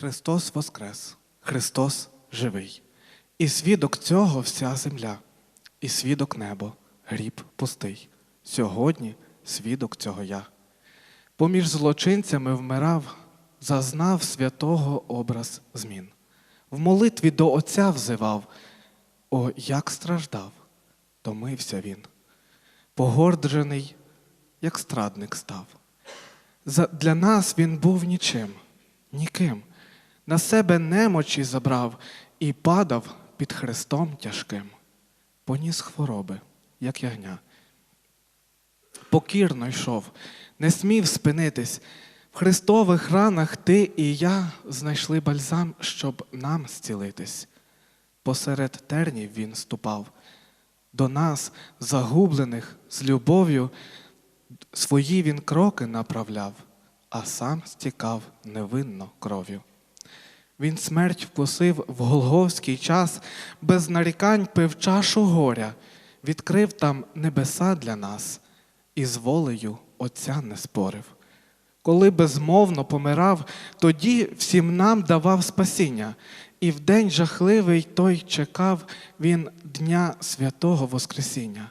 Христос Воскрес, Христос живий. І свідок цього вся земля, і свідок небо, гріб пустий. Сьогодні свідок цього я. Поміж злочинцями вмирав, зазнав святого образ змін. В молитві до Отця взивав, о, як страждав, томився він. Погорджений, як страдник став. Для нас він був нічим, ніким. На себе немочі забрав і падав під хрестом тяжким. Поніс хвороби, як ягня. Покірно йшов, не смів спинитись. В Христових ранах ти і я знайшли бальзам, щоб нам зцілитись. Посеред тернів він ступав, до нас, загублених, з любов'ю, свої він кроки направляв, а сам стікав невинно кров'ю. Він смерть вкусив в голговський час, без нарікань пив чашу горя, відкрив там небеса для нас і з волею Отця не спорив. Коли безмовно помирав, тоді всім нам давав спасіння, і в день жахливий той чекав він дня святого Воскресіння.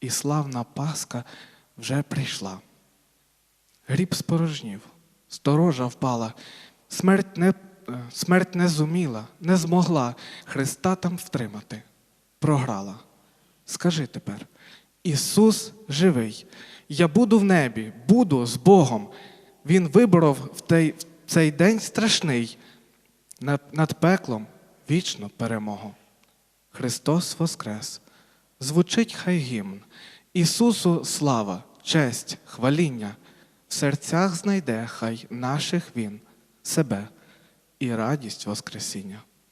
І славна Пасха вже прийшла. Гріб спорожнів, сторожа впала, смерть не, смерть не зуміла, не змогла Христа там втримати, програла. Скажи тепер, Ісус живий, я буду в небі, буду з Богом. Він виборов в той- в цей день страшний, над, над пеклом вічну перемогу. Христос Воскрес! Звучить хай гімн. Ісусу слава, честь, хваління. В серцях знайде хай наших Він себе і радість Воскресіння.